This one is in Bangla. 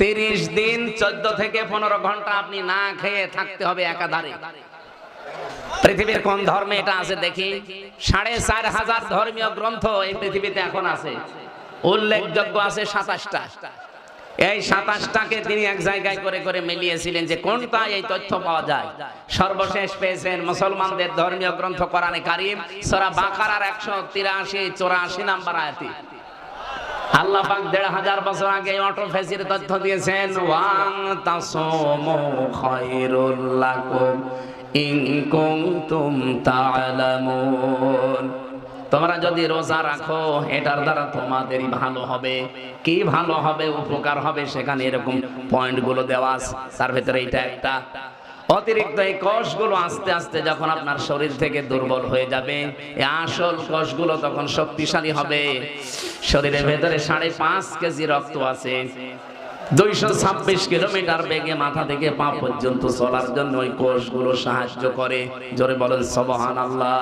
তিরিশ দিন, চোদ্দ থেকে পনেরো ঘণ্টা আপনি না খেয়ে থাকতে হবে একাধারে। পৃথিবীর কোন ধর্মে এটা আছে দেখি? সাড়ে চার হাজার ধর্মীয় গ্রন্থ এই পৃথিবীতে এখন আছে। উল্লেখযোগ্য আছে সাতাশটা। এই সাতাশটাকে তিনি এক জায়গায় করে করে মিলিয়েছিলেন যে কোনটা এই তথ্য পাওয়া যায়। সর্বশেষ পেয়েছেন মুসলমানদের ধর্মীয় গ্রন্থ কোরআনে কারিম, সূরা বাকারার একশো তিরাশি, চৌরাশি নাম্বার আয়াতি। আল্লাহ পাক দেড় হাজার বছর আগে অটোফেসির তথ্য দিয়েছেন, ওয়াং তাসমু খায়রুল লাকুম ইন তা'লামুন তোমরা যদি রোজা রাখো, এটার দ্বারা তোমাদেরই ভালো হবে। কি ভালো হবে, উপকার হবে, সেখানে এরকম পয়েন্টগুলো দেওয়া আছে। তার ভেতরে এটা একটা। অতিরিক্ত এই কষগুলো আস্তে আস্তে যখন আপনার শরীর থেকে দুর্বল হয়ে যাবে এই আসল কষগুলো তখন শক্তিশালী হবে। শরীরের ভেতরে সাড়ে পাঁচ কেজি রক্ত আছে। দুইশো ছাব্বিশ কিলোমিটার বেগে মাথা থেকে পা পর্যন্ত চলার জন্য ওই কোষগুলো সাহায্য করে। জোরে বলেন সবহান আল্লাহ